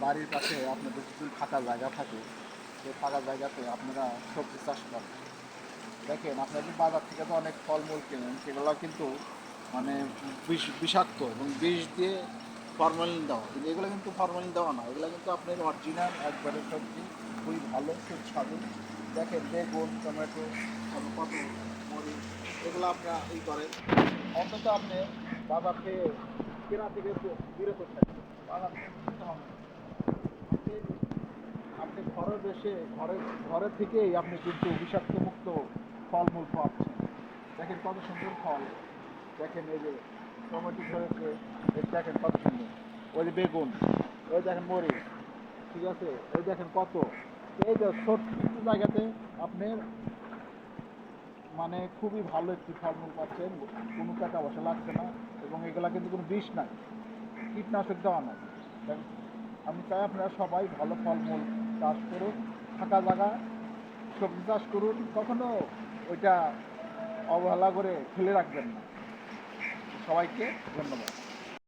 বাড়ির কাছে আপনাদের যদি ফাঁকা জায়গা থাকে, সেই ফাঁকা জায়গাতে আপনারা সবজি চাষ করেন। দেখেন, আপনারা যে বাজার থেকে তো অনেক ফলমূল কেনেন সেগুলো কিন্তু মানে বিষ, বিষাক্ত এবং বিষ দিয়ে ফরমালিন দেওয়া। কিন্তু এগুলো কিন্তু ফরমালিন দেওয়া না, এগুলো কিন্তু আপনার অরিজিনাল একবারে সবজি, খুবই ভালো, সুস্বাদু। দেখেন, বেগুন, টমেটো কত মরিচ, এগুলো আপনারা ই করেন। অন্তত আপনি বাজার থেকে কেনা থেকে বিরত থাকবেন বাজার থেকে কিনতে হবে না। আপনি- আপনি ঘরে বসে ঘরে ঘরে থেকেই আপনি কিন্তু বিষাক্ত মুক্ত ফলমূল পাচ্ছেন। দেখেন কত সুন্দর ফল। দেখেন এই যে টমেটো ধরেছে দেখেন কত সুন্দর। ওই যে বেগুন, ওই দেখেন মরিচ, ঠিক আছে? ওই দেখেন কত। এই যে ছোট্ট জায়গাতে আপনি মানে খুবই ভালো একটি ফলমূল পাচ্ছেন, কোনো টাকা পয়সা লাগছে না, এবং এগুলা কিন্তু কোনো বিষ নাই। কীটনাশক দেওয়া নাই। আমি চাই আপনারা সবাই ভালো ফলমূল চাষ করুন, ফাঁকা জায়গা, সবজি চাষ করুন, কখনো ওইটা অবহেলা করে ফেলে রাখবেন না। সবাইকে ধন্যবাদ।